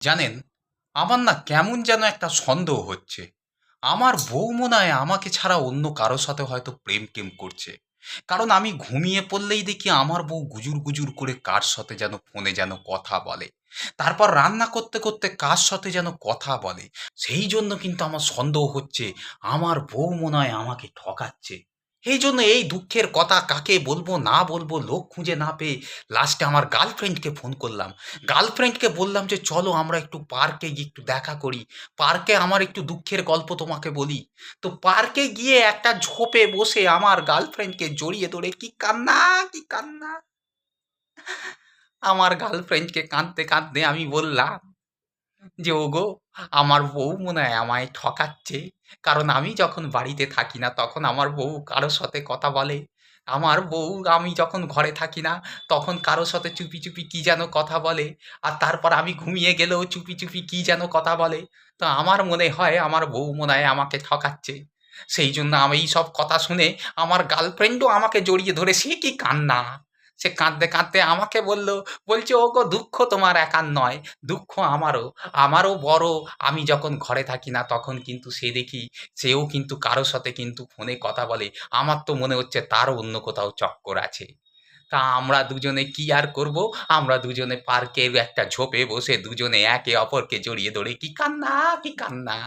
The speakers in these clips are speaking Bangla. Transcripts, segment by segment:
জানেন, আমার না কেমন যেন একটা সন্দেহ হচ্ছে। আমার বউ মনে আমাকে ছাড়া অন্য কারোর সাথে হয়তো প্রেম টেম করছে। কারণ আমি ঘুমিয়ে পড়লেই দেখি আমার বউ গুজুর গুজুর করে কার সাথে যেন ফোনে যেন কথা বলে। তারপর রান্না করতে করতে কার সাথে যেন কথা বলে। সেই জন্য কিন্তু আমার সন্দেহ হচ্ছে, আমার বউ মনে হয় আমাকে ঠকাচ্ছে। এই জন্য এই দুঃখের কথা কাকে বলব, না বলব, লোক খুঁজে না পেয়ে লাস্টে আমার গার্লফ্রেন্ডকে ফোন করলাম। গার্লফ্রেন্ডকে বললাম যে, চলো আমরা একটু পার্কে গিয়ে একটু দেখা করি। পার্কে আমার একটু দুঃখের গল্প তোমাকে বলি। তো পার্কে গিয়ে একটা ঝোপে বসে আমার গার্লফ্রেন্ডকে জড়িয়ে ধরে, কি কান্না কি কান্না? আমার গার্লফ্রেন্ডকে কাঁদতে কাঁদতে আমি বললাম যে, ওগো আমার বউ মনে হয় আমায় ঠকাচ্ছে। কারণ আমি যখন বাড়িতে থাকি না, তখন আমার বউ কারোর সাথে কথা বলে। আমার বউ, আমি যখন ঘরে থাকি না, তখন কারোর সাথে চুপি চুপি কি যেন কথা বলে। আর তারপর আমি ঘুমিয়ে গেলেও চুপি চুপি কি যেন কথা বলে। তো আমার মনে হয়, আমার বউ মনে হয় আমাকে ঠকাচ্ছে। সেই জন্য আমি সব কথা শুনে আমার গার্লফ্রেন্ডও আমাকে জড়িয়ে ধরে সে কি কান্না। সে কাঁদতে কাঁদতে আমাকে বলল, বলছে ও গো দুঃখ তোমার একার নয়, দুঃখ আমারও। আমারও বড়। আমি যখন ঘরে থাকি না, তখন কিন্তু সে দেখি, সেও কিন্তু কারোর সাথে কিন্তু ফোনে কথা বলে। আমার তো মনে হচ্ছে তারও অন্য কোথাও চক্কর আছে। তা আমরা দুজনে কি আর করব? আমরা দুজনে পার্কের একটা ঝোপে বসে দুজনে একে অপরকে জড়িয়ে ধরে, কি কান্না কি কান্না?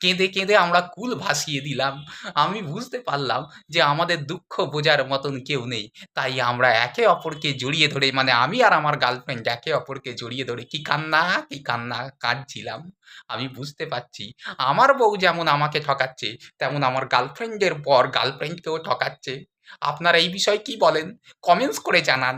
কেঁদে কেঁদে আমরা কুল ভাসিয়ে দিলাম। আমি বুঝতে পারলাম যে আমাদের দুঃখ বোঝার মতন কেউ নেই। তাই আমরা একে অপরকে জড়িয়ে ধরে মানে আমি আর আমার গার্লফ্রেন্ড একে অপরকে জড়িয়ে ধরে, কি কান্না কি কান্না? কাঁদছিলাম। আমি বুঝতে পারছি। আমার বউ যেমন আমাকে ঠকাচ্ছে, তেমন আমার গার্লফ্রেন্ডের পর গার্লফ্রেন্ডকেও ঠকাচ্ছে। আপনারা এই বিষয়ে কি বলেন? কমেন্টস করে জানান।